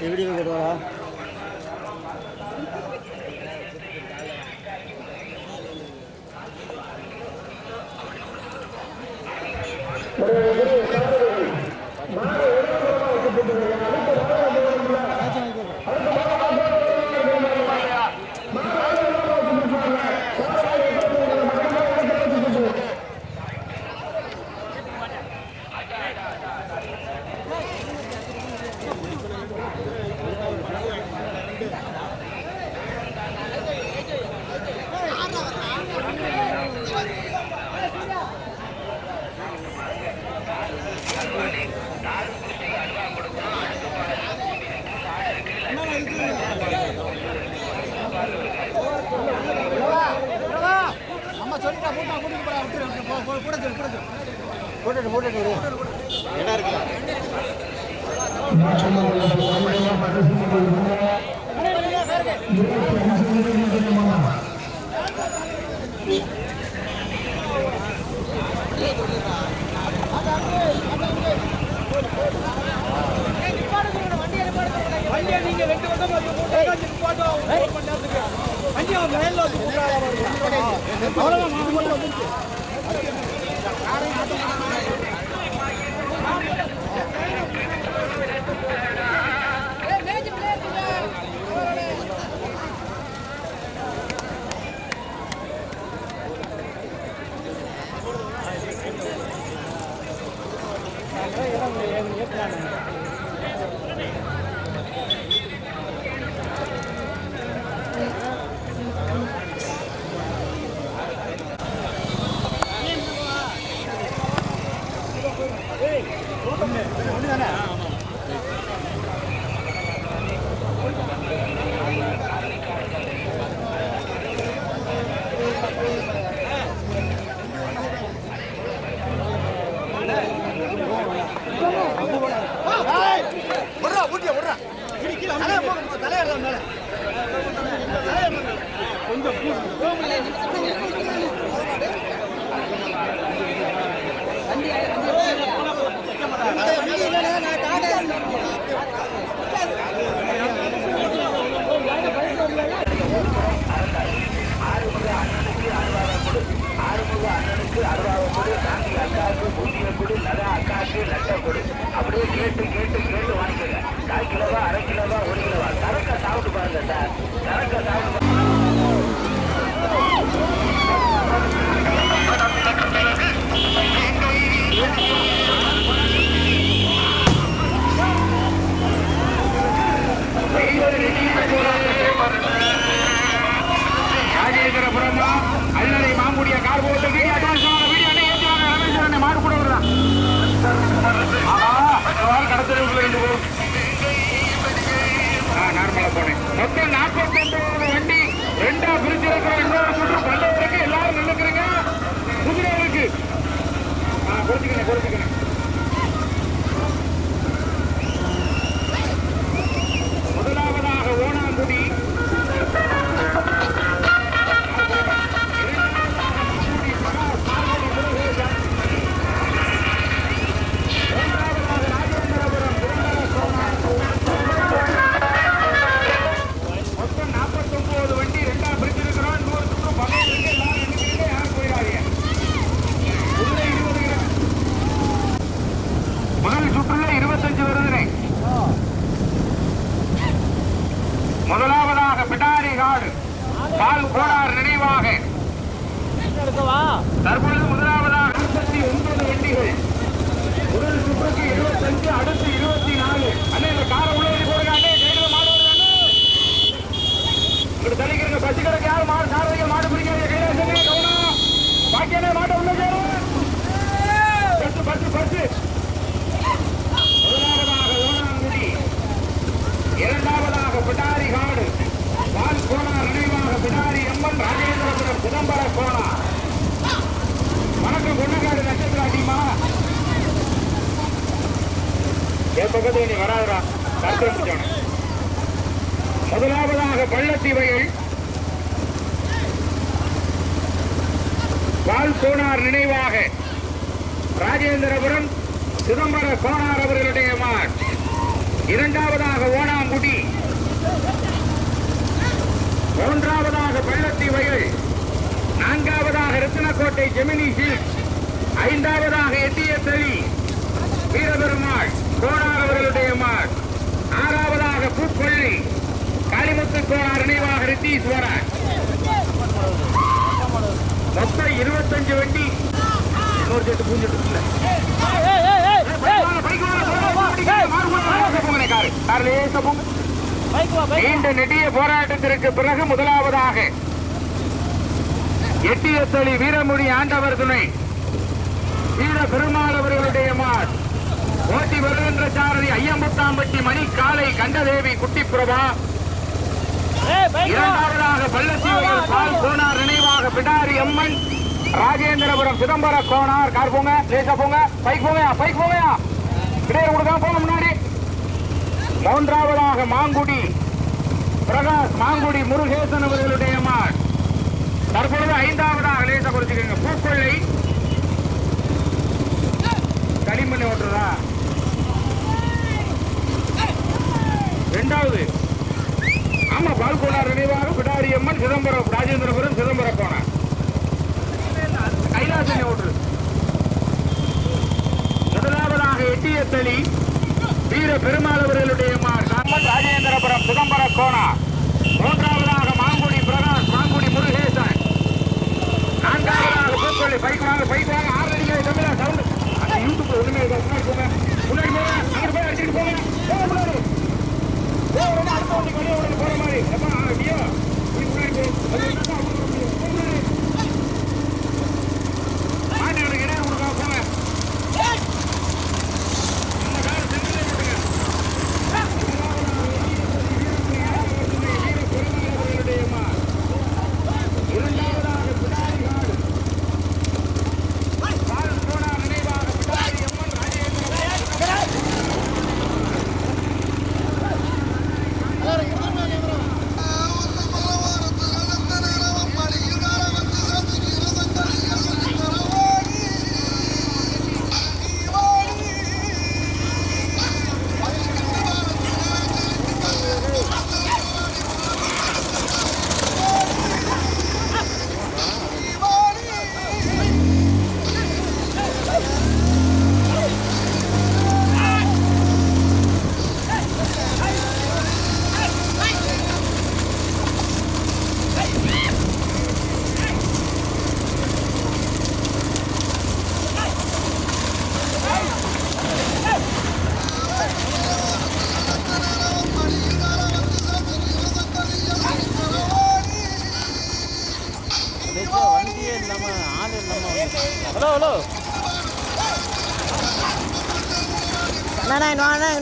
எப்படி போடுவாரா நீங்க ஆஹா கடத்தலுக்குள்ள ரெண்டு பேரும் நான்காவதாக ரத்தினக்கோட்டை ஜெமினி ஹில்ஸ் ஐந்தாவதாக எட்டிய தளி வீரபெருமாள் கோணார் அவர்களுடைய மாள் ஆறாவதாக பூப்பள்ளி காளிமுத்து கோணார் நினைவாக ரித்தீஸ்வரர் மொத்தம் இருபத்தஞ்சு வண்டி இன்னொரு செட்டு பூஞ்சிட்டு நீண்ட நெடிய போராட்டத்திற்கு பிறகு முதலாவதாக எட்டியத்தளி வீரமொழி ஆண்டவர் துணை. வீர பெருமாள் அவர்களுடைய மாட் ஓட்டி வருகின்ற சாரதி ஐயம்புத்தாம்பட்டி மணி காலை கண்டதேவி குட்டிப்பிரபா. இரண்டாவதாக பள்ளத்தீவர்கள் பால் கோனார் நினைவாக பிடாரி அம்மன். ராஜேந்திரபுரம் சிதம்பர கோனார் கார் போங்க லேசா போங்க பைக் போங்கயா பைக் போங்கயா கிடையாது கொடுக்காம போங்க முன்னாடி. மூன்றாவதாக மாங்குடி பிரகாஷ் மாங்குடி முருகேசன் அவர்களுடைய மாட் தற்பொழுது ஐந்தாவதாக லேசா குறிச்சுக்கோங்க. பூக்கொள்ளை. களிமண்ணை ஓட்டுறதா? ரெண்டாவது. ஆமா பால்கோனார் நினைவாக பிடாரி அம்மன் சிதம்பரம் ராஜேந்திரபுரம் சிதம்பரம் கோனார் கைலாசனை ஓட்டுறது. முதலாவதாக எட்டியத்தளி வீர பெருமாள் அவர்களுடைய ராஜேந்திரபுரம் சிதம்பரம் கோணா மூன்றாவதாக மாங்குடி பிரகாஷ் மாங்குடி முருகேசன் நான்காவதாக பூக்கொள்ளி பைக் வாங்க பைக் வாங்க ஆறு அடிக்கிற தமிழா சவுண்ட் அந்த யூடியூப்ல ஒண்ணுமே இல்லை. முன்னாடி போங்க முன்னாடி போங்க அங்கிட்டு போய் அடிச்சுட்டு போங்க போங்க முன்னாடி உடனே அடுத்த வண்டிக்கு வெளியே உடனே போற மாதிரி எப்பா அப்படியோ முன்னாடி போய்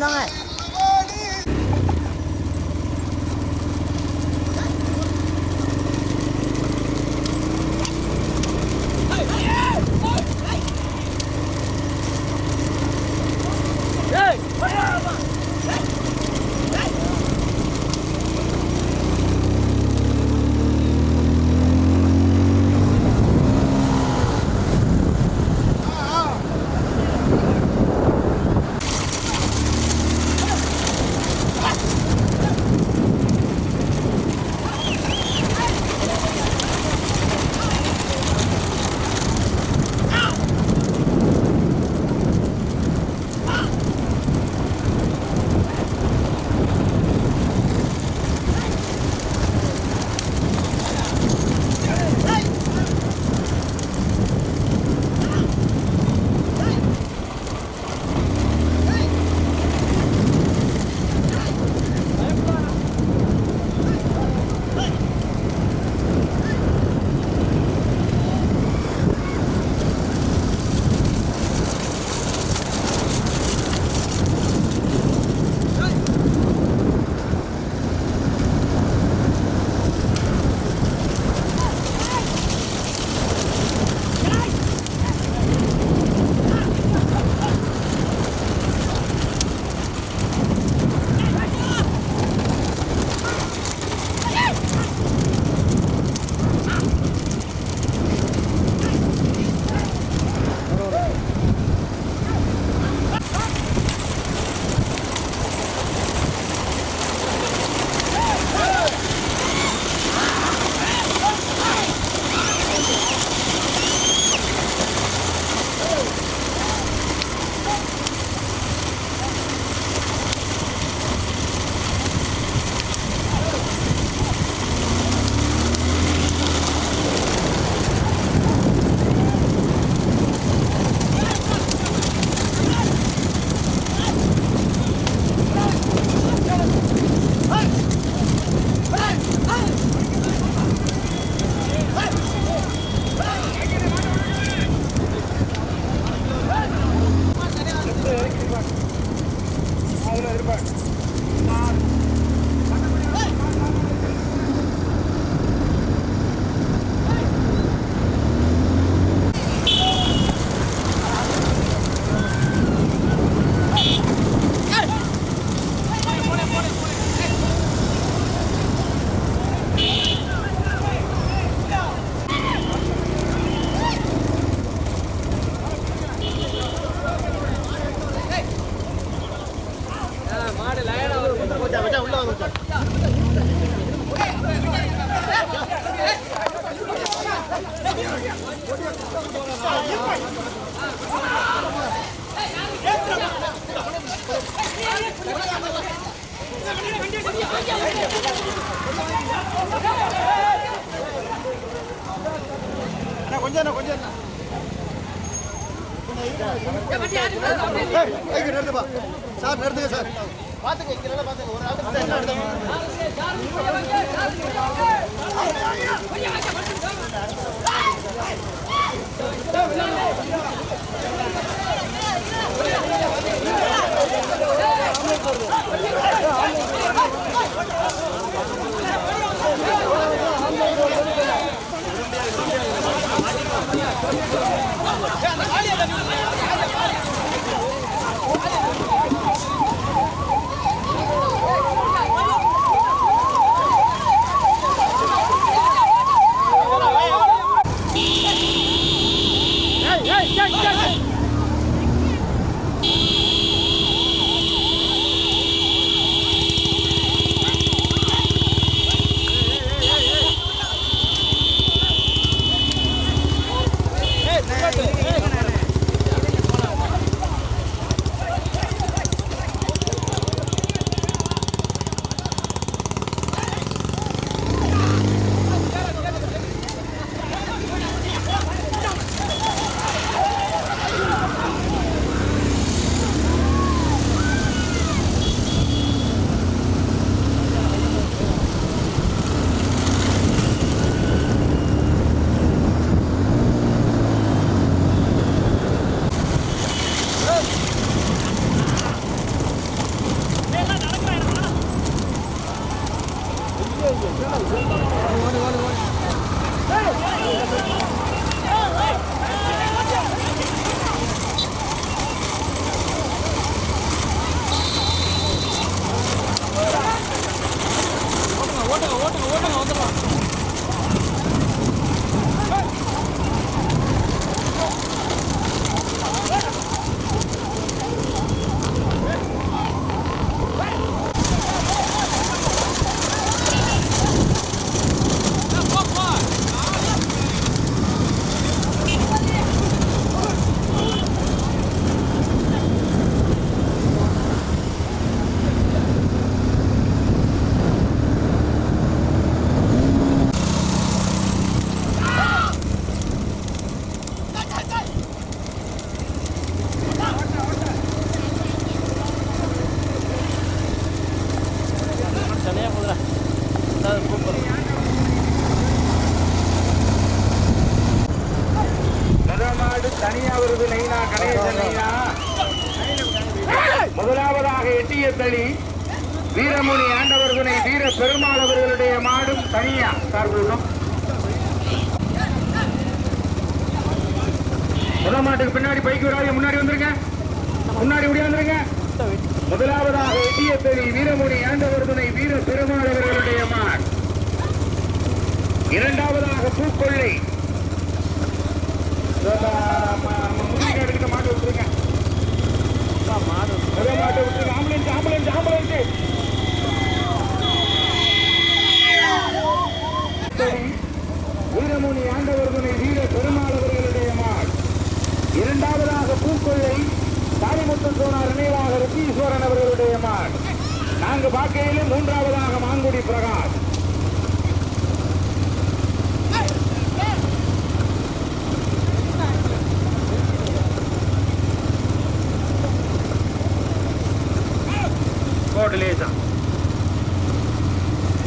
இங்க வாங்க சார் நிறுத்துங்க சார். பாத்துக்க இங்க பாத்துக்க ஒரு ஆளுக்கு மாட்டுக்கு பின்னாடி பைக் விடாது முன்னாடி வந்துருங்க. முன்னாடி வந்துருங்க. முதலாவதாக எட்டிய தளி வீரமுனி ஆண்டவர் துணை வீர பெருமாள் அவர்களுடைய இரண்டாவதாக பூக்கொள்ளை. மாட்டு விட்டுருங்க விட்டுருங்க ஆம்புலன்ஸ் ஆம்புலன்ஸ் ஆம்புலன்ஸ் வீரமுனி ஆண்டவர் துணை வீர பெருமாள் இரண்டாவதாக பூக்கொள்ளை தாலிமுத்து சோனார் நினைவாக ரித்தீஸ்வரன் அவர்களுடைய மாள் நான்கு பாக்கையிலும் மூன்றாவதாக மாங்குடி பிரகாஷ்.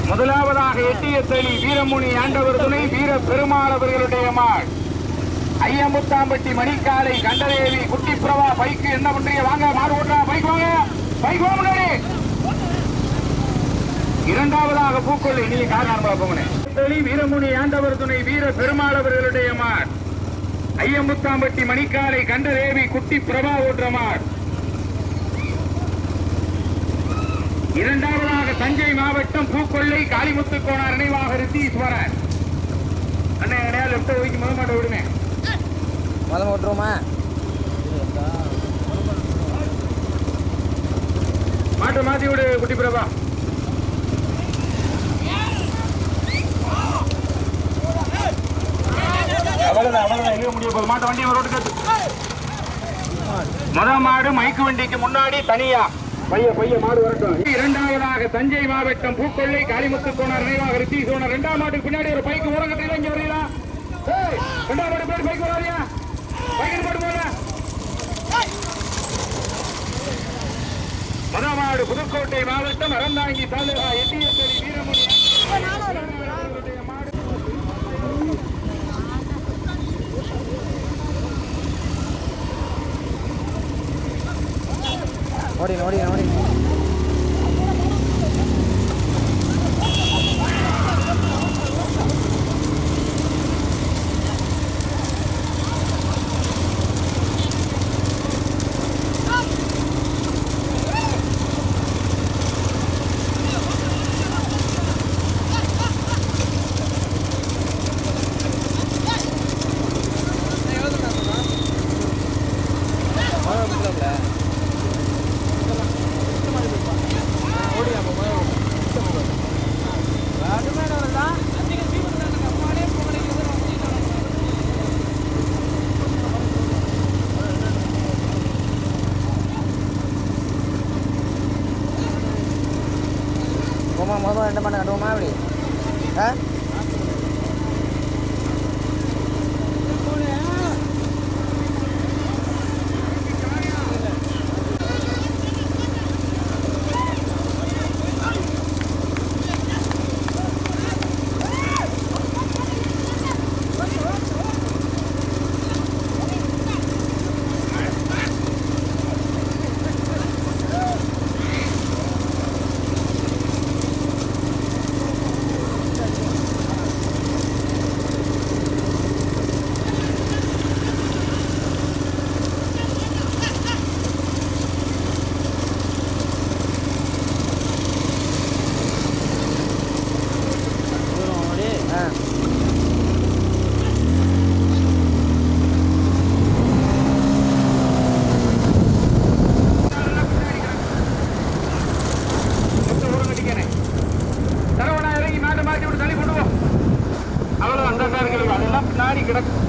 முதலாவதாக எட்டிய தளி வீரமுனி ஆண்டவர் துணை வீர பெருமாள் அவர்களுடைய மாள் ஐயமுத்தாம்பட்டி மணிக்காலை கண்டதேவி குட்டி பிரபா பைக்கு என்ன பண்றீங்க? வாங்க மாடு ஓட்டுறா பைக் வாங்க. பைக் வாங்க முன்னாடி. இரண்டாவதாக பூக்கொள்ளை நீங்க காரணம் போங்கண்ணே வீரமுனி ஆண்டவர் துணை வீர பெருமாள் அவர்களுடைய மார். ஐயமுத்தாம்பட்டி மணிக்காலை கண்டதேவி குட்டி பிரபா ஓட்டுற மார். இரண்டாவதாக தஞ்சை மாவட்டம் பூக்கொள்ளை காளிமுத்து கோணார் நினைவாக ரித்தீஸ்வரன் அண்ணன் அண்ணே லெப்ட் ஒதுக்கி முத மாட்ட விடுமே. மதம் ஓட்டுருவோமா மாட்டு மாத்தி விடு குட்டி பிரபா. அவ்வளவுதான் அவ்வளவுதான் எழுத முடிய வண்டி ரோட்டு கட்டு. மாடு மைக்கு வண்டிக்கு முன்னாடி தனியா. பைய பைய மாடு வரட்டும். இரண்டாவதாக தஞ்சை மாவட்டம் பூக்கொள்ளை காளிமுத்து கோணர் நினைவாக ரித்தி சோனர் இரண்டாம் மாட்டுக்கு பின்னாடி ஒரு பைக்கு ஓரம் கட்டில இங்க வரீங்களா ரெண்டாம் மாடு பேர் பைக்கு போட்டு மதமாடு புதுக்கோட்டை மாவட்டம் அறந்தாங்கி தாலுகா எட்டியத்தடி வீரமணி. ஓடி ஓடி ஓடி. போமா மொதல் ரெண்டு மணி கட்டுவோமா அப்படி ஆ மொத்த ஊரம் கட்டிக்கிறேன் தரவடா இறங்கி மாட்டை மாட்டி விட்டு தள்ளி கொண்டு போ அவ்வளவு அந்த கார்கள் அதெல்லாம் பின்னாடி கிடக்கும்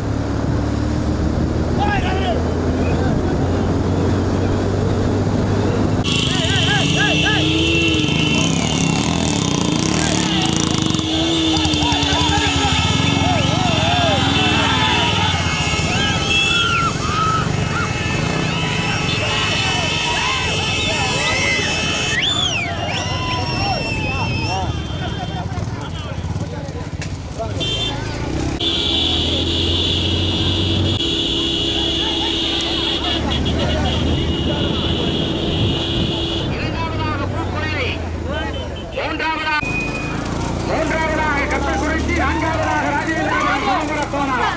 இரண்டாவதாக பூக்கொள்ளை மூன்றாவதாக மூன்றாவதாக கத்தக்குறிச்சி நான்காவதாக ராஜேந்திரபுரம் போனார்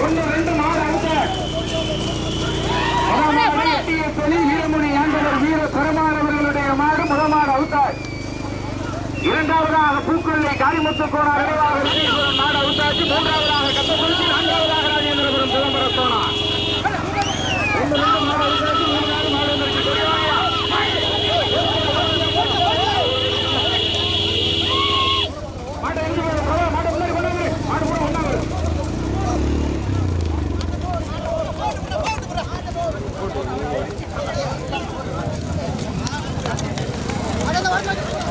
ஒன்று ரெண்டு மாடு அவுட்டர் முதமாடு தொழில் வீரமுனி ஆண்டவர் வீர பெருமாள் அவர்களுடைய மாடு முதமாடு அவுத்தார். இரண்டாவதாக பூக்கொள்ளை காரிமுத்து கோணார் நினைவாக ரிஷீஸ்வரன் மாடு அவுத்தாச்சு. மூன்றாவதாக கத்தப்படுத்தி நான்காவதாக ராஜேந்திரபுரம் சிதம்பரம் போனார் Allah'ım.